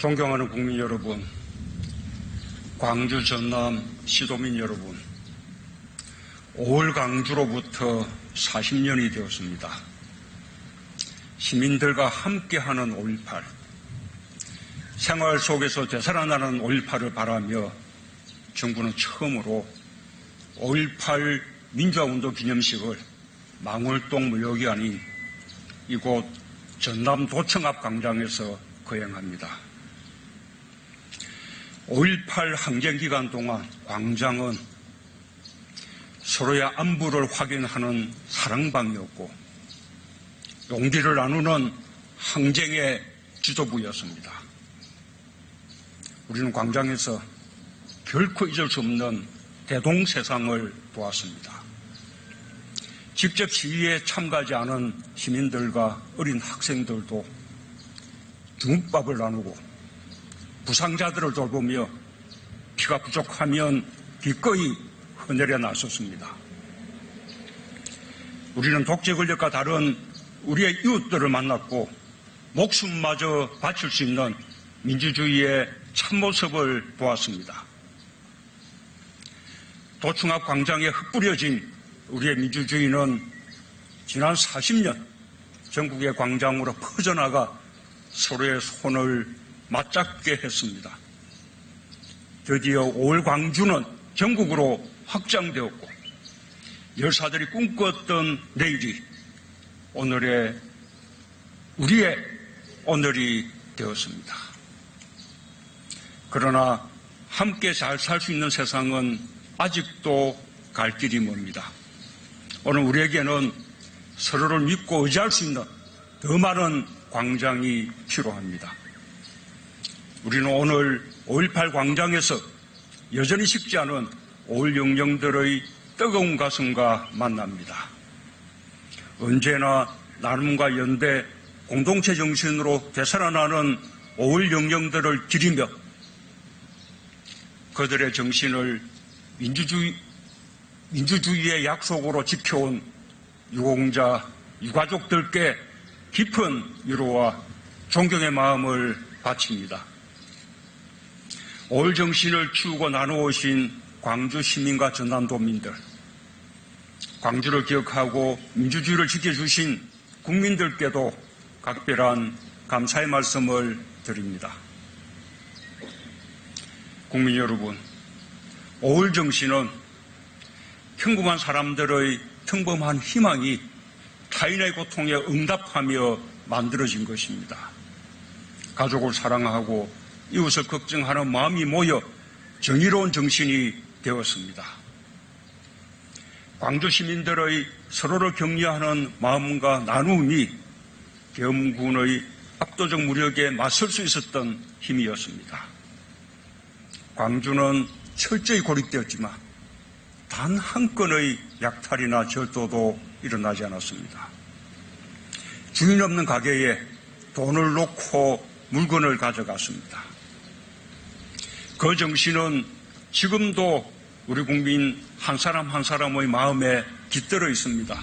존경하는 국민 여러분, 광주 전남 시도민 여러분, 5월 강주로부터 40년이 되었습니다. 시민들과 함께하는 5.18, 생활 속에서 되살아나는 5.18을 바라며 정부는 처음으로 5.18 민주화운동 기념식을 망월동 무역이 아닌 이곳 전남 도청 앞 광장에서 거행합니다. 5.18 항쟁 기간 동안 광장은 서로의 안부를 확인하는 사랑방이었고 용기를 나누는 항쟁의 지도부였습니다. 우리는 광장에서 결코 잊을 수 없는 대동세상을 보았습니다. 직접 시위에 참가하지 않은 시민들과 어린 학생들도 중국밥을 나누고 부상자들을 돌보며 피가 부족하면 기꺼이 헌혈에 나섰습니다. 우리는 독재 권력과 다른 우리의 이웃들을 만났고 목숨마저 바칠 수 있는 민주주의의 참모습을 보았습니다. 도충 앞 광장에 흩뿌려진 우리의 민주주의는 지난 40년 전국의 광장으로 퍼져나가 서로의 손을 맞잡게 했습니다. 드디어 5월 광주는 전국으로 확장되었고 열사들이 꿈꿨던 내일이 오늘의 우리의 오늘이 되었습니다. 그러나 함께 잘 살 수 있는 세상은 아직도 갈 길이 멉니다. 오늘 우리에게는 서로를 믿고 의지할 수 있는 더 많은 광장이 필요합니다. 우리는 오늘 5.18 광장에서 여전히 식지 않은 5.1 영령들의 뜨거운 가슴과 만납니다. 언제나 나눔과 연대, 공동체 정신으로 되살아나는 5.1 영령들을 기리며 그들의 정신을 민주주의, 민주주의의 약속으로 지켜온 유공자, 유가족들께 깊은 위로와 존경의 마음을 바칩니다. 올 정신을 키우고 나누어오신 광주 시민과 전남도민들, 광주를 기억하고 민주주의를 지켜주신 국민들께도 각별한 감사의 말씀을 드립니다. 국민 여러분, 5월 정신은 평범한 사람들의 평범한 희망이 타인의 고통에 응답하며 만들어진 것입니다. 가족을 사랑하고 이웃을 걱정하는 마음이 모여 정의로운 정신이 되었습니다. 광주 시민들의 서로를 격려하는 마음과 나눔이 계엄군의 압도적 무력에 맞설 수 있었던 힘이었습니다. 광주는 철저히 고립되었지만 단 한 건의 약탈이나 절도도 일어나지 않았습니다. 주인 없는 가게에 돈을 놓고 물건을 가져갔습니다. 그 정신은 지금도 우리 국민 한 사람 한 사람의 마음에 깃들어 있습니다.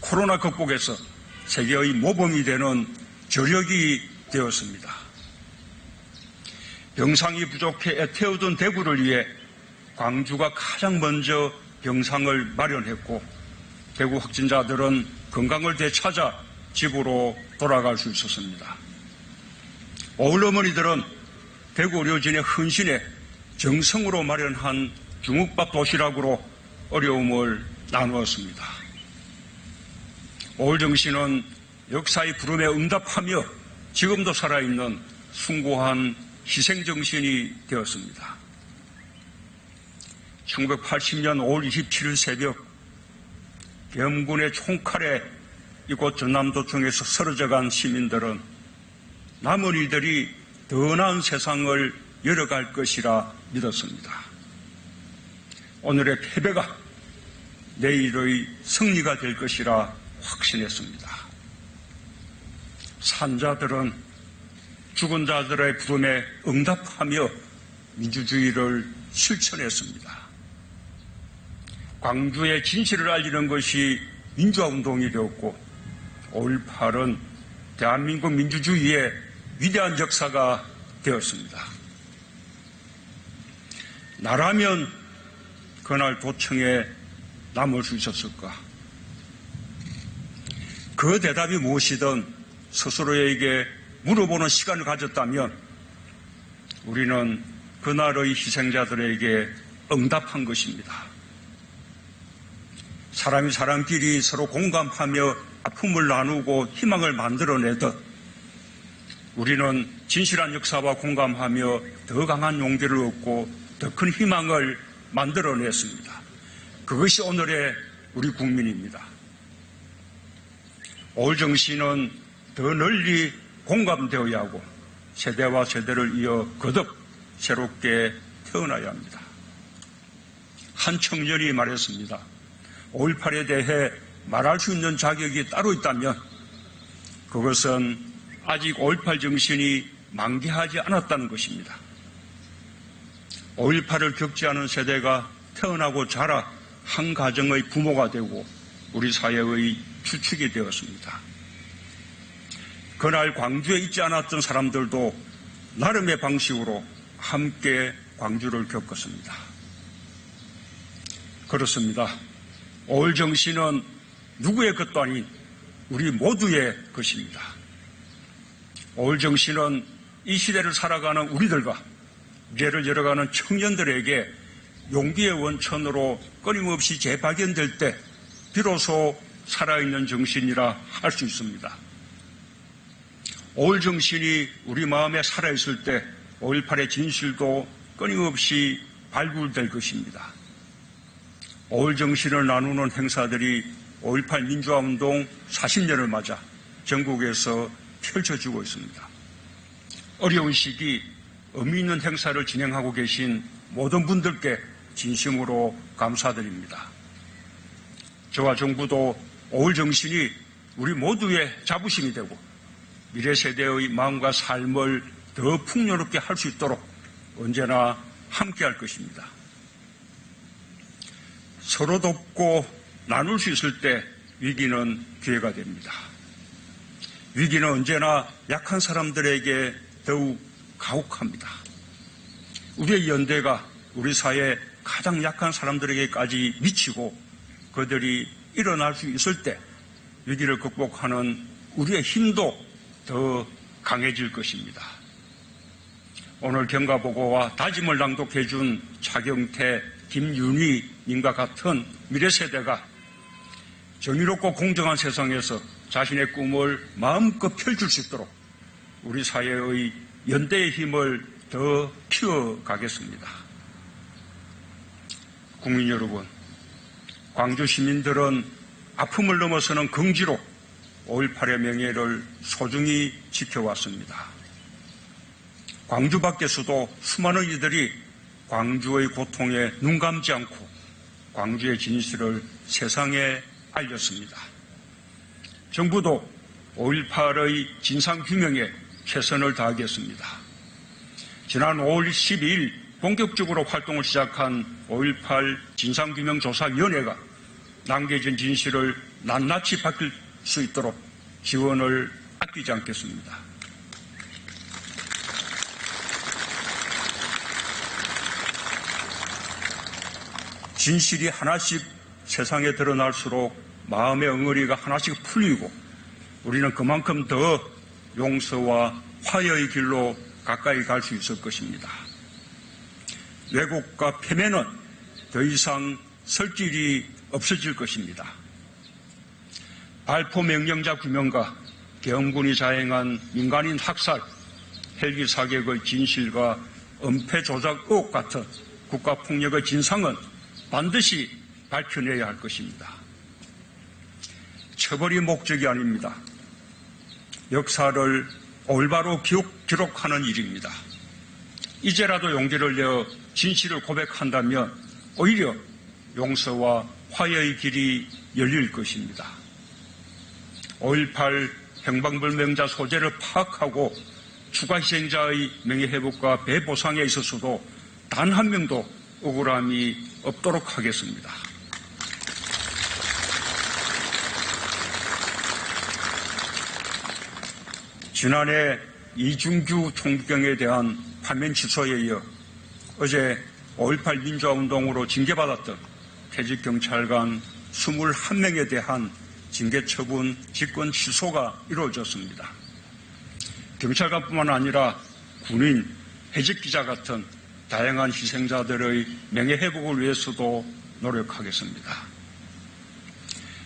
코로나 극복에서 세계의 모범이 되는 저력이 되었습니다. 병상이 부족해 애태우던 대구를 위해 광주가 가장 먼저 병상을 마련했고 대구 확진자들은 건강을 되찾아 집으로 돌아갈 수 있었습니다. 어울 어머니들은 대구 의료진의 헌신에 정성으로 마련한 중국밥 도시락으로 어려움을 나누었습니다. 올 정신은 역사의 부름에 응답하며 지금도 살아있는 숭고한 희생정신이 되었습니다. 1980년 5월 27일 새벽 계엄군의 총칼에 이곳 전남도청에서 쓰러져간 시민들은 남은 이들이 더 나은 세상을 열어갈 것이라 믿었습니다. 오늘의 패배가 내일의 승리가 될 것이라 확신했습니다. 산자들은 죽은 자들의 부름에 응답하며 민주주의를 실천했습니다. 광주의 진실을 알리는 것이 민주화 운동이 되었고 5.18은 대한민국 민주주의의 위대한 역사가 되었습니다. 나라면 그날 도청에 남을 수 있었을까? 그 대답이 무엇이든 스스로에게 물어보는 시간을 가졌다면 우리는 그날의 희생자들에게 응답한 것입니다. 사람이 사람끼리 서로 공감하며 아픔을 나누고 희망을 만들어내듯 우리는 진실한 역사와 공감하며 더 강한 용기를 얻고 더 큰 희망을 만들어냈습니다. 그것이 오늘의 우리 국민입니다. 올 정신은 더 널리 공감되어야 하고 세대와 세대를 이어 거듭 새롭게 태어나야 합니다. 한 청년이 말했습니다. 5.18에 대해 말할 수 있는 자격이 따로 있다면 그것은 아직 5.18 정신이 만개하지 않았다는 것입니다. 5.18을 겪지 않은 세대가 태어나고 자라 한 가정의 부모가 되고 우리 사회의 주축이 되었습니다. 그날 광주에 있지 않았던 사람들도 나름의 방식으로 함께 광주를 겪었습니다. 그렇습니다. 5월 정신은 누구의 것도 아닌 우리 모두의 것입니다. 5월 정신은 이 시대를 살아가는 우리들과 미래를 열어가는 청년들에게 용기의 원천으로 끊임없이 재발견될 때 비로소 살아있는 정신이라 할 수 있습니다. 5월 정신이 우리 마음에 살아있을 때 5.18의 진실도 끊임없이 발굴될 것입니다. 5월 정신을 나누는 행사들이 5.18 민주화운동 40년을 맞아 전국에서 펼쳐지고 있습니다. 어려운 시기 의미 있는 행사를 진행하고 계신 모든 분들께 진심으로 감사드립니다. 저와 정부도 5월 정신이 우리 모두의 자부심이 되고 미래 세대의 마음과 삶을 더 풍요롭게 할 수 있도록 언제나 함께 할 것입니다. 서로 돕고 나눌 수 있을 때 위기는 기회가 됩니다. 위기는 언제나 약한 사람들에게 더욱 가혹합니다. 우리의 연대가 우리 사회 가장 약한 사람들에게까지 미치고 그들이 일어날 수 있을 때 위기를 극복하는 우리의 힘도 더 강해질 것입니다. 오늘 경과보고와 다짐을 낭독해 준 차경태, 김윤희 님과 같은 미래 세대가 정의롭고 공정한 세상에서 자신의 꿈을 마음껏 펼칠 수 있도록 우리 사회의 연대의 힘을 더 키워가겠습니다. 국민 여러분, 광주 시민들은 아픔을 넘어서는 긍지로 5.18의 명예를 소중히 지켜왔습니다. 광주 밖에서도 수많은 이들이 광주의 고통에 눈 감지 않고 광주의 진실을 세상에 알렸습니다. 정부도 5.18의 진상규명에 최선을 다하겠습니다. 지난 5월 12일 본격적으로 활동을 시작한 5.18 진상규명조사위원회가 남겨진 진실을 낱낱이 밝힐 수 있도록 지원을 아끼지 않겠습니다. 진실이 하나씩 세상에 드러날수록 마음의 엉어리가 하나씩 풀리고 우리는 그만큼 더 용서와 화해의 길로 가까이 갈 수 있을 것입니다. 왜곡과 패배는 더 이상 설 길이 없어질 것입니다. 발포 명령자 규명과 계엄군이 자행한 민간인 학살, 헬기 사격의 진실과 은폐 조작 의혹 같은 국가폭력의 진상은 반드시 밝혀내야 할 것입니다. 처벌이 목적이 아닙니다. 역사를 올바로 기록, 기록하는 일입니다. 이제라도 용기를 내어 진실을 고백한다면 오히려 용서와 화해의 길이 열릴 것입니다. 5.18 행방불명자 소재를 파악하고 추가 희생자의 명예회복과 배보상에 있어서도 단 한 명도 억울함이 없도록 하겠습니다. 지난해 이준규 총경에 대한 파면 취소에 이어 어제 5.18 민주화운동으로 징계받았던 퇴직경찰관 21명에 대한 징계 처분 직권 취소가 이루어졌습니다. 경찰관뿐만 아니라 군인, 해직기자 같은 다양한 희생자들의 명예회복을 위해서도 노력하겠습니다.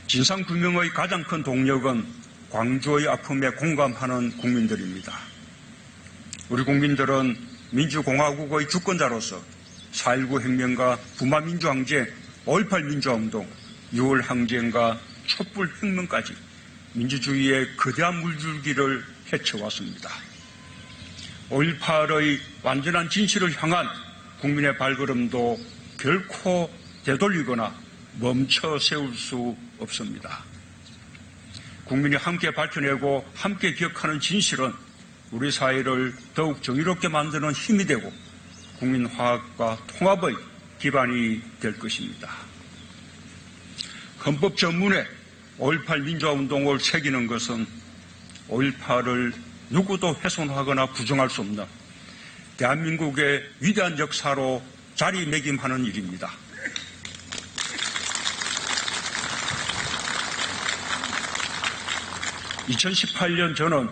진상규명의 가장 큰 동력은 광주의 아픔에 공감하는 국민들입니다. 우리 국민들은 민주공화국의 주권자로서 4.19 혁명과 부마민주항쟁, 5.18 민주화운동, 6월 항쟁과 촛불 혁명까지 민주주의의 거대한 물줄기를 헤쳐왔습니다. 5.18의 완전한 진실을 향한 국민의 발걸음도 결코 되돌리거나 멈춰 세울 수 없습니다. 국민이 함께 밝혀내고 함께 기억하는 진실은 우리 사회를 더욱 정의롭게 만드는 힘이 되고 국민 화합과 통합의 기반이 될 것입니다. 헌법 전문에 5.18 민주화운동을 새기는 것은 5.18을 누구도 훼손하거나 부정할 수 없는 대한민국의 위대한 역사로 자리매김하는 일입니다. 2018년 저는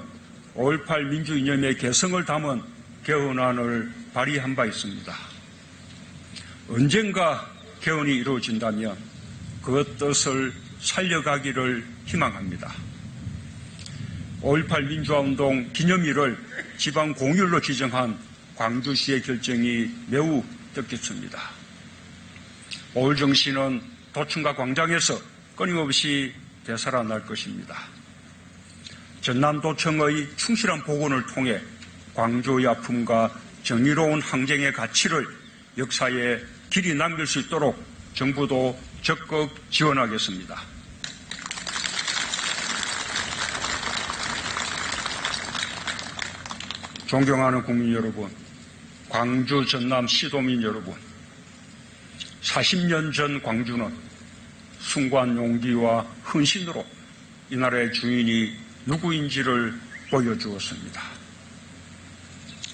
5.18 민주이념의 개성을 담은 개헌안을 발의한 바 있습니다. 언젠가 개헌이 이루어진다면 그 뜻을 살려가기를 희망합니다. 5.18 민주화운동 기념일을 지방 공휴일로 지정한 광주시의 결정이 매우 뜻깊습니다. 오울정 씨는 도청과 광장에서 끊임없이 되살아날 것입니다. 전남도청의 충실한 복원을 통해 광주의 아픔과 정의로운 항쟁의 가치를 역사에 길이 남길 수 있도록 정부도 적극 지원하겠습니다. 존경하는 국민 여러분, 광주 전남 시도민 여러분, 40년 전 광주는 숭고한 용기와 헌신으로 이 나라의 주인이 누구인지를 보여주었습니다.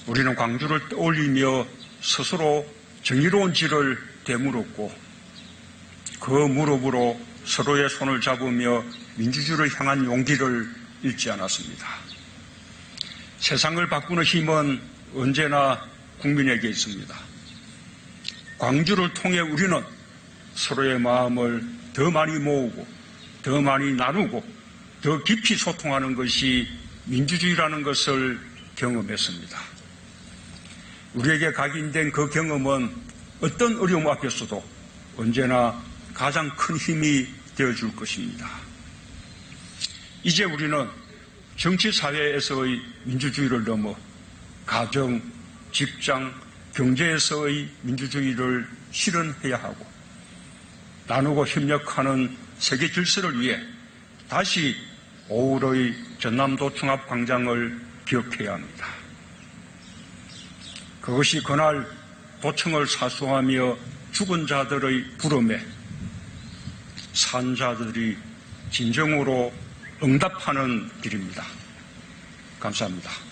우리는 광주를 떠올리며 스스로 정의로운 질을 되물었고 그 무릎으로 서로의 손을 잡으며 민주주의를 향한 용기를 잃지 않았습니다. 세상을 바꾸는 힘은 언제나 국민에게 있습니다. 광주를 통해 우리는 서로의 마음을 더 많이 모으고 더 많이 나누고 더 깊이 소통하는 것이 민주주의라는 것을 경험했습니다. 우리에게 각인된 그 경험은 어떤 어려움 앞에서도 언제나 가장 큰 힘이 되어줄 것입니다. 이제 우리는 정치 사회에서의 민주주의를 넘어 가정, 직장, 경제에서의 민주주의를 실현해야 하고 나누고 협력하는 세계 질서를 위해 다시 5월의 전남도 청합광장을 기억해야 합니다. 그것이 그날 도청을 사수하며 죽은 자들의 부름에 산자들이 진정으로 응답하는 길입니다. 감사합니다.